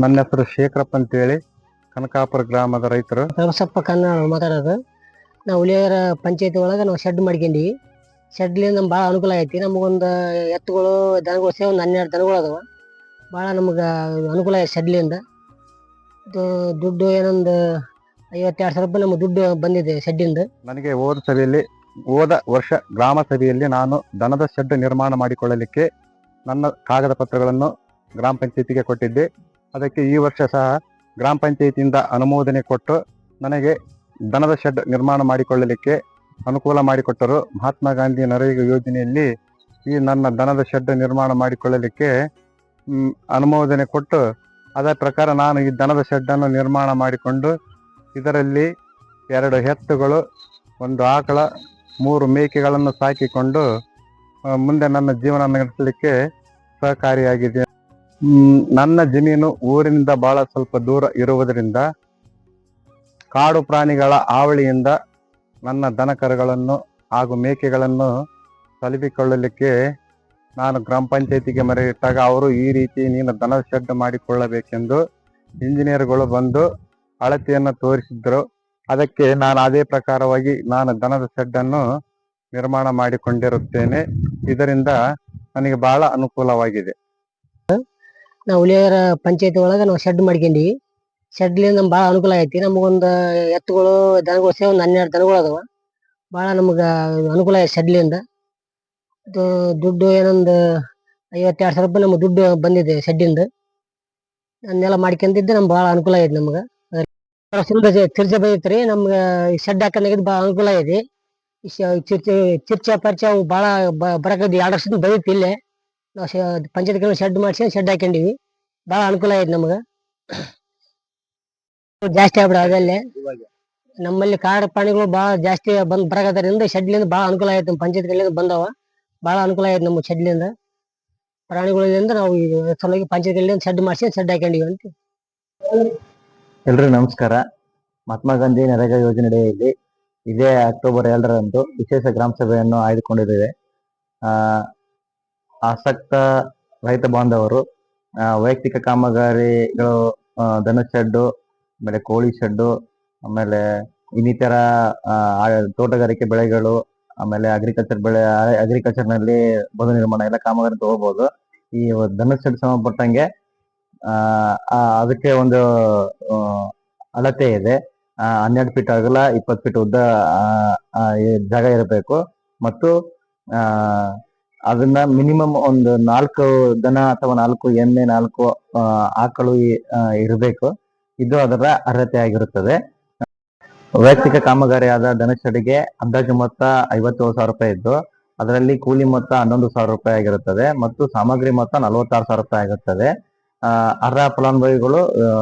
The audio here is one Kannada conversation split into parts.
ನನ್ನ ಹೆಸರು ಶೇಖರಪ್ಪ ಅಂತೇಳಿ. ಕನಕಾಪುರ ಗ್ರಾಮದ ರೈತರು. ಕನ್ನಡ ಮಾತಾಡೋದು. ನಾವು ಹುಲಿಯರ ಪಂಚಾಯತಿ ಒಳಗೆ ನಾವು ಶೆಡ್ ಮಾಡ್ಕೊಂಡಿವಿ. ಶೆಡ್ಲಿಂದ ನಮ್ಗೆ ಭಾಳ ಅನುಕೂಲ ಐತಿ ನಮಗೊಂದು ಎತ್ತುಗಳು ದನಗಳು ಸೇವೆ ಒಂದು ಹನ್ನೆರಡು ದನಗಳು ಅದಾವ. ಭಾಳ ನಮ್ಗೆ ಅನುಕೂಲ ಐತಿ ಶೆಡ್ಲಿಂದ. ಇದು ದುಡ್ಡು ಏನೊಂದು ಐವತ್ತೆರಡು ಸಾವಿರ ರೂಪಾಯಿ ನಮ್ಗೆ ದುಡ್ಡು ಬಂದಿದೆ ಶೆಡ್ಡಿಂದ. ನನಗೆ ಹೋದ ಸಭೆಯಲ್ಲಿ ಹೋದ ವರ್ಷ ಗ್ರಾಮ ಸಭೆಯಲ್ಲಿ ನಾನು ದನದ ಶೆಡ್ ನಿರ್ಮಾಣ ಮಾಡಿಕೊಳ್ಳಲಿಕ್ಕೆ ನನ್ನ ಕಾಗದ ಪತ್ರಗಳನ್ನು ಗ್ರಾಮ ಪಂಚಾಯತಿಗೆ ಕೊಟ್ಟಿದ್ದೆ. ಅದಕ್ಕೆ ಈ ವರ್ಷ ಸಹ ಗ್ರಾಮ ಪಂಚಾಯತಿಯಿಂದ ಅನುಮೋದನೆ ಕೊಟ್ಟು ನನಗೆ ದನದ ಶೆಡ್ ನಿರ್ಮಾಣ ಮಾಡಿಕೊಳ್ಳಲಿಕ್ಕೆ ಅನುಕೂಲ ಮಾಡಿಕೊಟ್ಟರು ಮಹಾತ್ಮ ಗಾಂಧಿ ನರೇಗಾ ಯೋಜನೆಯಲ್ಲಿ ಈ ನನ್ನ ದನದ ಶೆಡ್ ನಿರ್ಮಾಣ ಮಾಡಿಕೊಳ್ಳಲಿಕ್ಕೆ ಅನುಮೋದನೆ ಕೊಟ್ಟು ಅದರ ಪ್ರಕಾರ ನಾನು ಈ ದನದ ಶೆಡ್ಡನ್ನು ನಿರ್ಮಾಣ ಮಾಡಿಕೊಂಡು ಇದರಲ್ಲಿ ಎರಡು ಎತ್ತುಗಳು, ಒಂದು ಆಕಳ, ಮೂರು ಮೇಕೆಗಳನ್ನು ಸಾಕಿಕೊಂಡು ಮುಂದೆ ನನ್ನ ಜೀವನ ನಡೆಸಲಿಕ್ಕೆ ಸಹಕಾರಿಯಾಗಿದೆ ನನ್ನ ಜಮೀನು ಊರಿನಿಂದ ಬಹಳ ಸ್ವಲ್ಪ ದೂರ ಇರುವುದರಿಂದ ಕಾಡು ಪ್ರಾಣಿಗಳ ಹಾವಳಿಯಿಂದ ನನ್ನ ದನ ಕರುಗಳನ್ನು ಹಾಗೂ ಮೇಕೆಗಳನ್ನು ತಲುಪಿಕೊಳ್ಳಲಿಕ್ಕೆ ನಾನು ಗ್ರಾಮ ಪಂಚಾಯತಿಗೆ ಮರೆ ಇಟ್ಟಾಗ ಅವರು ಈ ರೀತಿ ನೀನು ದನ ಶೆಡ್ ಮಾಡಿಕೊಳ್ಳಬೇಕೆಂದು ಇಂಜಿನಿಯರ್ಗಳು ಬಂದು ಅಳತೆಯನ್ನು ತೋರಿಸಿದ್ರು ಅದಕ್ಕೆ ನಾನು ಅದೇ ಪ್ರಕಾರವಾಗಿ ನಾನು ದನದ ಶೆಡ್ ಅನ್ನು ನಿರ್ಮಾಣ ಮಾಡಿಕೊಂಡಿರುತ್ತೇನೆ. ಇದರಿಂದ ನನಗೆ ಬಹಳ ಅನುಕೂಲವಾಗಿದೆ. ನಾವು ಹುಲಿಯರ ಪಂಚಾಯತಿ ಒಳಗೆ ನಾವು ಶೆಡ್ ಮಾಡ್ಕೊಂಡಿವಿ. ಶೆಡ್ಲಿಂದ ನಮ್ಗೆ ಭಾಳ ಅನುಕೂಲ ಐತಿ ನಮಗೊಂದು ಎತ್ತುಗಳು, ದನಗಳು ಸೇರಿ ಒಂದು ಹನ್ನೆರಡು ದನಗಳು ಅದಾವ. ಭಾಳ ನಮ್ಗೆ ಅನುಕೂಲ ಐತಿ ಶೆಡ್ಲಿಂದ ಅದು ದುಡ್ಡು ಏನೊಂದು ಐವತ್ತೆರಡು ಸಾವಿರ ರೂಪಾಯಿ ನಮ್ಗೆ ದುಡ್ಡು ಬಂದಿದೆ ಶೆಡ್ಡಿಂದ ಅದನ್ನೆಲ್ಲ ಮಾಡ್ಕೊಂಡಿದ್ದು ನಮ್ಗೆ ಭಾಳ ಅನುಕೂಲ ಐತಿ ನಮ್ಗೆ. ಚಿರ್ಚೆ ಬೈತ್ರಿ, ನಮ್ಗೆ ಶೆಡ್ ಹಾಕೊಂಡಾಗಿದ್ದು ಭಾಳ ಅನುಕೂಲ ಚಿರ್ಚೆ ಪರಿಚಯ ಅವು ಭಾಳ ಬರಕದ್ದು ಎರಡು ವರ್ಷದಿಂದ ಬೈತಿ ಇಲ್ಲೇ. ನಾವು ಪಂಚಾಯತ್ ಶೆಡ್ ಮಾಡಿಸಿ, ಶೆಡ್ ಹಾಕೊಂಡಿವಿ ಭಾಳ ಅನುಕೂಲ ಆಯ್ತು ನಮಗೆ. ಜಾಸ್ತಿ ಆಗ್ಬಿಡ ಅದಲ್ಲೇ ನಮ್ಮಲ್ಲಿ ಕಾಡು ಪ್ರಾಣಿಗಳು ಭಾಳ ಜಾಸ್ತಿ ಬಂದ್ ಬರಕತ್ತರಿಂದ ಶೆಡ್ಲಿಂದ ಭಾಳ ಅನುಕೂಲ ಆಯ್ತು ನಮ್ಮ ಪಂಚಾಯತ್ ಬಂದವ. ಭಾಳ ಅನುಕೂಲ ಆಯ್ತು ನಮ್ಮ ಶೆಡ್ಲಿಂದ. ಪ್ರಾಣಿಗಳಿಂದ ನಾವು ಸಲುವಾಗಿ ಪಂಚಾಯತ್ ಕಡೆಯಿಂದ ಶೆಡ್ ಮಾಡಿಸಿ, ಶೆಡ್ ಹಾಕೊಂಡಿವಿ ಅಂತ. ಎಲ್ರಿಗೂ ನಮಸ್ಕಾರ. ಮಹಾತ್ಮ ಗಾಂಧಿ ನರೇಗಾ ಯೋಜನೆಯಡಿಯಲ್ಲಿ ಇದೇ ಅಕ್ಟೋಬರ್ ಎರಡರಂದು ವಿಶೇಷ ಗ್ರಾಮ ಸಭೆಯನ್ನು ಆಯ್ದುಕೊಂಡಿದ್ದೇವೆ. ಆಸಕ್ತ ರೈತ ಬಾಂಧವರು ವೈಯಕ್ತಿಕ ಕಾಮಗಾರಿಗಳು ದನ ಶೆಡ್ಡು, ಆಮೇಲೆ ಕೋಳಿ ಶೆಡ್ಡು, ಆಮೇಲೆ ಇನ್ನಿತರ ತೋಟಗಾರಿಕೆ ಬೆಳೆಗಳು, ಆಮೇಲೆ ಅಗ್ರಿಕಲ್ಚರ್ ಬೆಳೆ ಅಗ್ರಿಕಲ್ಚರ್ನಲ್ಲಿ ಬದು ನಿರ್ಮಾಣ ಎಲ್ಲ ಕಾಮಗಾರಿ ತಗೋಬಹುದು ಈ ದನ ಶೆಡ್ ಸಂಬಂಧಪಟ್ಟಂಗೆ ಅದಕ್ಕೆ ಒಂದು ಅಳತೆ ಇದೆ. ಹನ್ನೆರಡು ಫೀಟ್ ಆಗಲ್ಲ ಇಪ್ಪತ್ತು ಫೀಟ್ ಉದ್ದ ಜಾಗ ಇರಬೇಕು. ಮತ್ತು ಅದನ್ನ ಮಿನಿಮಮ್ ಒಂದು ನಾಲ್ಕು ದನ ಅಥವಾ ನಾಲ್ಕು ಎಮ್ಮೆ, ನಾಲ್ಕು ಆಕಳು ಇರಬೇಕು. ಇದು ಅದರ ಅರ್ಹತೆ ಆಗಿರುತ್ತದೆ. ವೈಯಕ್ತಿಕ ಕಾಮಗಾರಿಯಾದ ದನಚಡಿಗೆ ಅಂದಾಜು ಮೊತ್ತ ಐವತ್ತೇಳು ಸಾವಿರ ರೂಪಾಯಿ ಇದ್ದು, ಅದರಲ್ಲಿ ಕೂಲಿ ಮೊತ್ತ ಹನ್ನೊಂದು ಸಾವಿರ ರೂಪಾಯಿ ಆಗಿರುತ್ತದೆ ಮತ್ತು ಸಾಮಗ್ರಿ ಮೊತ್ತ ನಲವತ್ತಾರು ಸಾವಿರ ರೂಪಾಯಿ ಆಗುತ್ತದೆ ಅರ್ಹ ಫಲಾನುಭವಿಗಳು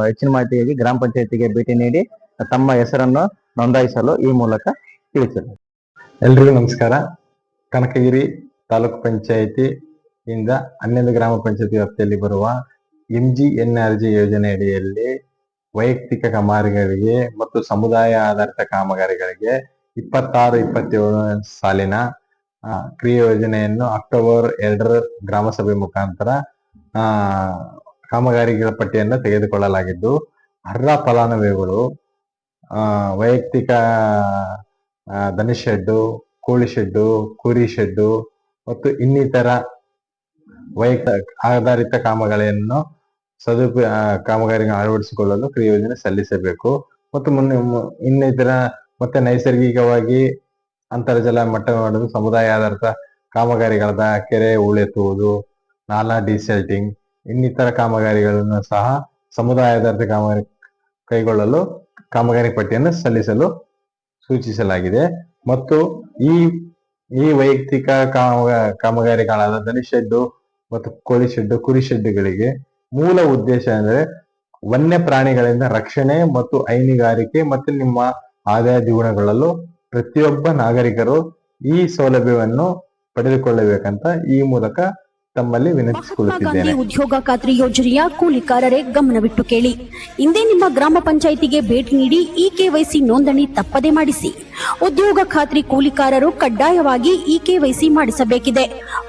ಹೆಚ್ಚಿನ ಮಾಹಿತಿಗಾಗಿ ಗ್ರಾಮ ಪಂಚಾಯತಿಗೆ ಭೇಟಿ ನೀಡಿ ತಮ್ಮ ಹೆಸರನ್ನು ನೋಂದಾಯಿಸಲು ಈ ಮೂಲಕ ತಿಳಿಸಿದರು. ಎಲ್ರಿಗೂ ನಮಸ್ಕಾರ. ಕನಕಗಿರಿ ತಾಲೂಕು ಪಂಚಾಯಿತಿ ಇಂದ ಹನ್ನೊಂದು ಗ್ರಾಮ ಪಂಚಾಯತಿ ವ್ಯಾಪ್ತಿಯಲ್ಲಿ ಬರುವ M G N R G ಯೋಜನೆ ಅಡಿಯಲ್ಲಿ ವೈಯಕ್ತಿಕ ಕಾಮಗಾರಿಗಳಿಗೆ ಮತ್ತು ಸಮುದಾಯ ಆಧಾರಿತ ಕಾಮಗಾರಿಗಳಿಗೆ ಇಪ್ಪತ್ತಾರು, ಇಪ್ಪತ್ತೇಳು ಸಾಲಿನ ಕ್ರಿಯೆ ಯೋಜನೆಯನ್ನು ಅಕ್ಟೋಬರ್ ಎರಡರ ಗ್ರಾಮ ಸಭೆ ಮುಖಾಂತರ, ಆ, ಕಾಮಗಾರಿಗಳ ಪಟ್ಟಿಯನ್ನು ತೆಗೆದುಕೊಳ್ಳಲಾಗಿದ್ದು, ಅರ್ಹ ಫಲಾನುಭವಿಗಳು ವೈಯಕ್ತಿಕ ಧನಿ ಶೆಡ್ಡು, ಕೋಳಿ ಶೆಡ್ಡು, ಕುರಿ ಶೆಡ್ಡು ಮತ್ತು ಇನ್ನಿತರ ವೈಯಕ್ತ ಆಧಾರಿತ ಕಾಮಗಾರಿಯನ್ನು ಸದುಪ ಕಾಮಗಾರಿಯನ್ನು ಅಳವಡಿಸಿಕೊಳ್ಳಲು ಕ್ರಿಯೋಜನೆ ಸಲ್ಲಿಸಬೇಕು. ಮತ್ತು ಮುನ್ನ ಇನ್ನಿತರ ಮತ್ತೆ ನೈಸರ್ಗಿಕವಾಗಿ ಅಂತರ್ಜಲ ಮಟ್ಟ ಮಾಡಲು ಸಮುದಾಯ ಆಧಾರಿತ ಕಾಮಗಾರಿಗಳಾದ ಕೆರೆ ಉಳೆತುವುದು ನಾಲಾ ಡಿಸೆಲ್ಟಿಂಗ್, ಇನ್ನಿತರ ಕಾಮಗಾರಿಗಳನ್ನು ಸಹ ಸಮುದಾಯ ಆಧಾರಿತ ಕಾಮಗಾರಿ ಕೈಗೊಳ್ಳಲು ಕಾಮಗಾರಿ ಪಟ್ಟಿಯನ್ನು ಸಲ್ಲಿಸಲು ಸೂಚಿಸಲಾಗಿದೆ. ಮತ್ತು ಈ ಈ ವೈಯಕ್ತಿಕ ಕಾಮ ಕಾಮಗಾರಿಗಳಾದ ದನಿ ಶೆಡ್ಡು ಮತ್ತು ಕೋಳಿ ಶೆಡ್ಡು, ಕುರಿ ಶೆಡ್ಡುಗಳಿಗೆ ಮೂಲ ಉದ್ದೇಶ ಅಂದ್ರೆ ವನ್ಯ ಪ್ರಾಣಿಗಳಿಂದ ರಕ್ಷಣೆ ಮತ್ತು ಹೈನುಗಾರಿಕೆ ಮತ್ತು ನಿಮ್ಮ ಆದಾಯ ದ್ವಿಗುಣಗೊಳ್ಳಲು ಪ್ರತಿಯೊಬ್ಬ ನಾಗರಿಕರು ಈ ಸೌಲಭ್ಯವನ್ನು ಪಡೆದುಕೊಳ್ಳಬೇಕಂತ ಈ ಮೂಲಕ ತಮ್ಮಲ್ಲಿ ಮಹಾತ್ಮ ವಿನಂತಿಸಿಕೊಳ್ಳುತ್ತಿದ್ದೇನೆ. ಗಾಂಧಿ ಉದ್ಯೋಗ ಖಾತ್ರಿ ಯೋಜನೆಯ ಕೂಲಿಕಾರರೇ ಗಮನವಿಟ್ಟು ಕೇಳಿ. ಇಂದೇ ನಿಮ್ಮ ಗ್ರಾಮ ಪಂಚಾಯಿತಿಗೆ ಭೇಟಿ ನೀಡಿ ಇ ಕೆವೈಸಿ ನೋಂದಣಿ ತಪ್ಪದೆ ಮಾಡಿಸಿ. ಉದ್ಯೋಗ ಖಾತ್ರಿ ಕೂಲಿಕಾರರು ಕಡ್ಡಾಯವಾಗಿ ಇ ಕೆವೈಸಿ ಮಾಡಿಸಬೇಕಿದೆ.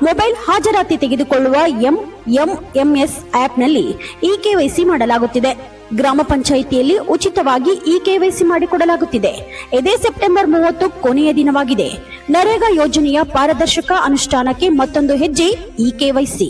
ಮೊಬೈಲ್ ಹಾಜರಾತಿ ತೆಗೆದುಕೊಳ್ಳುವ ಎಂ ಎಂಎಂಎಸ್ ಆಪ್ನಲ್ಲಿ ಇ ಕೆವೈಸಿ ಮಾಡಲಾಗುತ್ತಿದೆ. ಗ್ರಾಮ ಪಂಚಾಯಿತಿಯಲ್ಲಿ ಉಚಿತವಾಗಿ ಇ ಕೆವೈಸಿ ಮಾಡಿಕೊಡಲಾಗುತ್ತಿದೆ. ಇದೇ ಸೆಪ್ಟೆಂಬರ್ ಮೂವತ್ತು ಕೊನೆಯ ದಿನವಾಗಿದೆ. ನರೇಗಾ ಯೋಜನೆಯ ಪಾರದರ್ಶಕ ಅನುಷ್ಠಾನಕ್ಕೆ ಮತ್ತೊಂದು ಹೆಜ್ಜೆ ಇ ಕೆವೈಸಿ